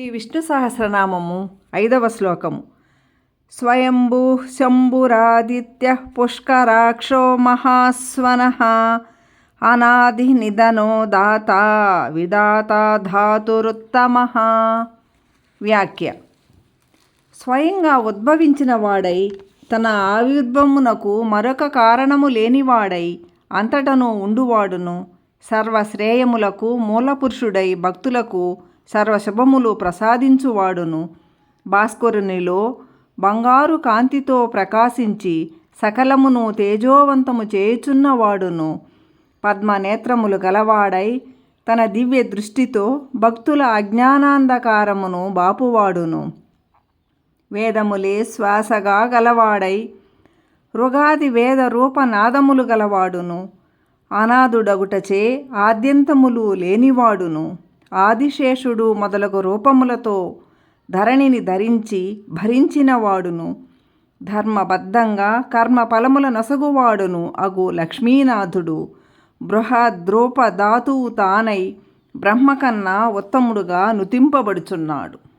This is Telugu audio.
శ్రీ విష్ణు సహస్రనామము ఐదవ శ్లోకము. స్వయంభూ శంభురాదిత్య పుష్కరాక్షో మహాస్వన అనాది నిధనో దాత విదాత ధాతురుత్తమ. వ్యాఖ్య. స్వయంగా ఉద్భవించిన వాడై తన ఆవిర్భమునకు మరొక కారణము లేనివాడై అంతటను ఉండువాడును. సర్వశ్రేయములకు మూలపురుషుడై భక్తులకు సర్వశుభములు ప్రసాదించువాడును. భాస్కరునిలో బంగారు కాంతితో ప్రకాశించి సకలమును తేజోవంతము చేయుచున్నవాడును. పద్మనేత్రములు గలవాడై తన దివ్య దృష్టితో భక్తుల అజ్ఞానాంధకారమును బాపువాడును. వేదములే శ్వాసగా గలవాడై రుగాది వేద రూపనాదములు గలవాడును. అనాథుడగుటచే ఆద్యంతములు లేనివాడును. ఆదిశేషుడు మొదలగు రూపములతో ధరణిని ధరించి భరించినవాడును. ధర్మబద్ధంగా కర్మ ఫలముల నొసగువాడును అగు లక్ష్మీనాథుడు. బృహద్రూపధాతువు తానై బ్రహ్మకన్నా ఉత్తముడుగా నుతింపబడుచున్నాడు.